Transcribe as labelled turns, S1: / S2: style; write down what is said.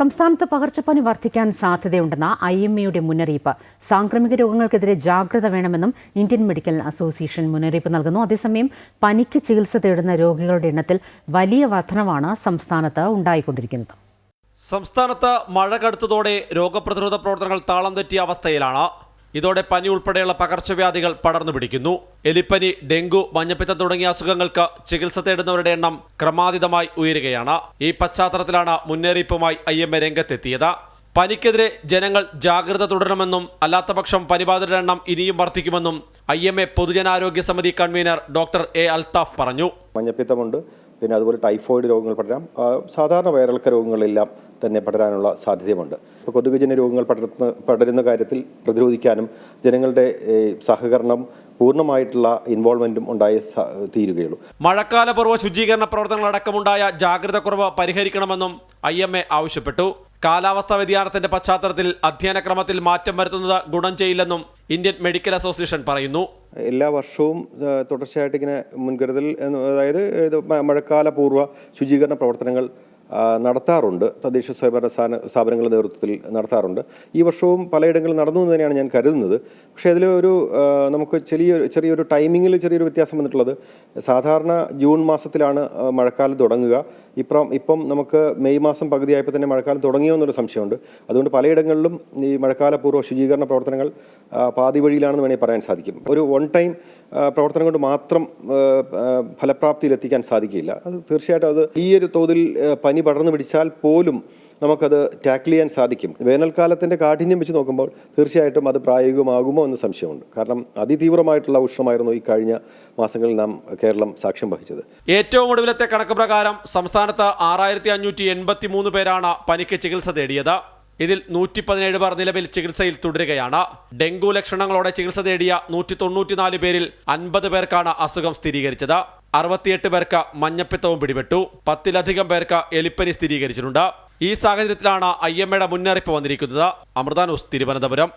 S1: സംസ്ഥാനത്ത് പകർച്ചപ്പനി വർദ്ധിക്കാൻ സാധ്യതയുണ്ടെന്ന ഐ എം എയുടെ മുന്നറിയിപ്പ്. സാംക്രമിക രോഗങ്ങൾക്കെതിരെ ജാഗ്രത വേണമെന്നും ഇന്ത്യൻ മെഡിക്കൽ അസോസിയേഷൻ മുന്നറിയിപ്പ് നൽകുന്നു. അതേസമയം പനിക്ക് ചികിത്സ തേടുന്ന രോഗികളുടെ എണ്ണത്തിൽ വലിയ വർധനവാണ് സംസ്ഥാനത്ത് ഉണ്ടായിക്കൊണ്ടിരിക്കുന്നത്.
S2: സംസ്ഥാനത്ത് മഴ കടുത്തതോടെ രോഗപ്രതിരോധ പ്രവർത്തനങ്ങൾ താളം തെറ്റിയ അവസ്ഥയിലാണ്. ഇതോടെ പനി ഉൾപ്പെടെയുള്ള പകർച്ചവ്യാധികൾ പടർന്നു പിടിക്കുന്നു. എലിപ്പനി ഡെങ്കു മഞ്ഞപ്പിത്തം തുടങ്ങിയ അസുഖങ്ങൾക്ക് ചികിത്സ തേടുന്നവരുടെ എണ്ണം ക്രമാതീതമായി ഉയരുകയാണ്. ഈ പശ്ചാത്തലത്തിലാണ് മുന്നറിയിപ്പുമായി ഐ എം എ രംഗത്തെത്തിയത്. പനിക്കെതിരെ ജനങ്ങൾ ജാഗ്രത തുടരണമെന്നും അല്ലാത്തപക്ഷം പനിബാധിതരുടെ എണ്ണം ഇനിയും വർദ്ധിക്കുമെന്നും ഐ എം എ പൊതുജനാരോഗ്യ സമിതി കൺവീനർ ഡോക്ടർ എ അൽത്താഫ് പറഞ്ഞു.
S3: മഞ്ഞപ്പിത്തമുണ്ട്. പിന്നെ അതുപോലെ ടൈഫോയിഡ് രോഗങ്ങൾ പടരാം. സാധാരണ വയറിളക്ക രോഗങ്ങളെല്ലാം തന്നെ പടരാനുള്ള സാധ്യതയുമുണ്ട്. കൊതുകുജന്യ രോഗങ്ങൾ പടരുന്ന പടരുന്ന കാര്യത്തിൽ പ്രതിരോധിക്കാനും ജനങ്ങളുടെ സഹകരണം പൂർണമായിട്ടുള്ള ഇൻവോൾവ്മെന്റും ഉണ്ടായി തീരുകയുള്ളൂ തീരുകയുള്ളൂ.
S2: മഴക്കാലപൂർവ ശുചീകരണ പ്രവർത്തനങ്ങളടക്കമുണ്ടായ ജാഗ്രത കുറവ് പരിഹരിക്കണമെന്നും ഐ എം എ ആവശ്യപ്പെട്ടു. കാലാവസ്ഥാ വ്യതിയാനത്തിന്റെ പശ്ചാത്തലത്തിൽ അധ്യയനക്രമത്തിൽ മാറ്റം വരുത്തുന്നത് ഗുണം ചെയ്യില്ലെന്നും ഇന്ത്യൻ മെഡിക്കൽ അസോസിയേഷൻ പറയുന്നു.
S3: എല്ലാ വർഷവും തുടർച്ചയായിട്ട് ഇങ്ങനെ മുൻകരുതൽ അതായത് ഇത് മഴക്കാല പൂർവ ശുചീകരണ പ്രവർത്തനങ്ങൾ നടത്താറുണ്ട്. തദ്ദേശ സ്വയംഭരണ സ്ഥാന സ്ഥാപനങ്ങളുടെ നേതൃത്വത്തിൽ നടത്താറുണ്ട്. ഈ വർഷവും പലയിടങ്ങളിൽ നടന്നു എന്ന് തന്നെയാണ് ഞാൻ കരുതുന്നത്. പക്ഷേ അതിൽ ഒരു നമുക്ക് ചെറിയൊരു ചെറിയൊരു ടൈമിങ്ങിൽ ചെറിയൊരു വ്യത്യാസം വന്നിട്ടുള്ളത്. സാധാരണ ജൂൺ മാസത്തിലാണ് മഴക്കാലം തുടങ്ങുക. ഇപ്പം ഇപ്പം നമുക്ക് മെയ് മാസം പകുതിയായപ്പോൾ തന്നെ മഴക്കാലം തുടങ്ങിയോ എന്നൊരു സംശയമുണ്ട്. അതുകൊണ്ട് പലയിടങ്ങളിലും ഈ മഴക്കാല പൂർവ ശുചീകരണ പ്രവർത്തനങ്ങൾ പാതി വഴിയിലാണെന്ന് വേണമെങ്കിൽ പറയാൻ സാധിക്കും. ഒരു വൺ ടൈം പ്രവർത്തനം കൊണ്ട് മാത്രം ഫലപ്രാപ്തിയിലെത്തിക്കാൻ സാധിക്കില്ല. അത് തീർച്ചയായിട്ടും അത് ഈ ഒരു തോതിൽ ആ, പനി പടർന്നു പിടിച്ചാൽ പോലും നമുക്കത് ടാക്കിൾ ചെയ്യാൻ സാധിക്കും. വേനൽക്കാലത്തിന്റെ കാഠിന്യം വെച്ച് നോക്കുമ്പോൾ തീർച്ചയായിട്ടും അത് പ്രായോഗികമാകുമോ എന്ന് സംശയമുണ്ട്. കാരണം അതിതീവ്രമായിട്ടുള്ള ഉഷ്ണമായിരുന്നു ഈ കഴിഞ്ഞ മാസങ്ങളിൽ നാം കേരളം സാക്ഷ്യം വഹിച്ചത്.
S2: ഏറ്റവും ഒടുവിലത്തെ കണക്ക് പ്രകാരം സംസ്ഥാനത്ത് ആറായിരത്തി അഞ്ഞൂറ്റി എൺപത്തി മൂന്ന് പേരാണ് പനിക്ക് ചികിത്സ തേടിയത്. ഇതിൽ നൂറ്റി പതിനേഴ് പേർ നിലവിൽ ചികിത്സയിൽ തുടരുകയാണ്. ഡെങ്കു ലക്ഷണങ്ങളോടെ ചികിത്സ തേടിയ നൂറ്റി തൊണ്ണൂറ്റിനാല് പേരിൽ അൻപത് പേർക്കാണ് അസുഖം സ്ഥിരീകരിച്ചത്. അറുപത്തിയെട്ട് പേർക്ക് മഞ്ഞപ്പിത്തവും പിടിപെട്ടു. പത്തിലധികം പേർക്ക് എലിപ്പനി സ്ഥിരീകരിച്ചിട്ടുണ്ട്. ഈ സാഹചര്യത്തിലാണ് ഐ എം എയുടെ മുന്നറിയിപ്പ് വന്നിരിക്കുന്നത്. അമൃതാനൂസ് തിരുവനന്തപുരം.